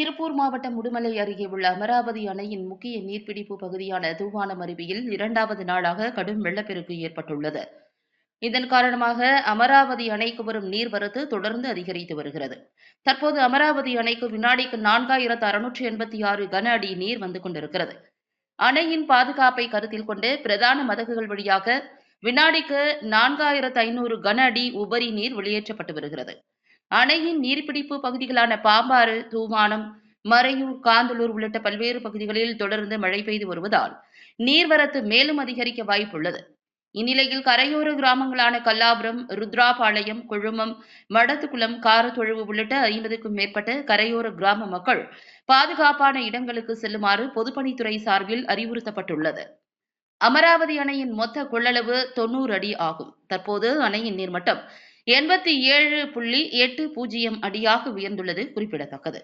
திருப்பூர் மாவட்டம் உடுமலை அருகே உள்ள அமராவதி அணையின் முக்கிய நீர்பிடிப்பு பகுதியான தூவானம் அருவியில் இரண்டாவது நாளாக கடும் வெள்ளப்பெருக்கு ஏற்பட்டுள்ளது. இதன் காரணமாக அமராவதி அணைக்கு வரும் நீர்வரத்து தொடர்ந்து அதிகரித்து வருகிறது. தற்போது அமராவதி அணைக்கு வினாடிக்கு நான்காயிரத்து அறுநூற்றி எண்பத்தி ஆறு கன அடி நீர் வந்து கொண்டிருக்கிறது. அணையின் பாதுகாப்பை கருத்தில் கொண்டு பிரதான மதகுகள் வழியாக வினாடிக்கு நான்காயிரத்து ஐநூறு கன அடி உபரி நீர் வெளியேற்றப்பட்டு வருகிறது. அணையின் நீர்பிடிப்பு பகுதிகளான பாம்பாறு தூவானம் மறையூர் காந்தலூர் உள்ளிட்ட பல்வேறு பகுதிகளில் தொடர்ந்து மழை பெய்து வருவதால் நீர்வரத்து மேலும் அதிகரிக்க வாய்ப்புள்ளது. இந்நிலையில் கரையோர கிராமங்களான கல்லாபுரம் ருத்ராபாளையம் குழுமம் மடத்துக்குளம் காரத்தொழுவு உள்ளிட்ட ஐம்பதுக்கும் மேற்பட்ட கரையோர கிராம மக்கள் பாதுகாப்பான இடங்களுக்கு செல்லுமாறு பொதுப்பணித்துறை சார்பில் அறிவுறுத்தப்பட்டுள்ளது. அமராவதி அணையின் மொத்த கொள்ளளவு தொண்ணூறு அடி ஆகும். தற்போது அணையின் நீர்மட்டம் எண்பத்தி ஏழு புள்ளி எட்டு பூஜ்ஜியம் அடியாக உயர்ந்துள்ளது குறிப்பிடத்தக்கது.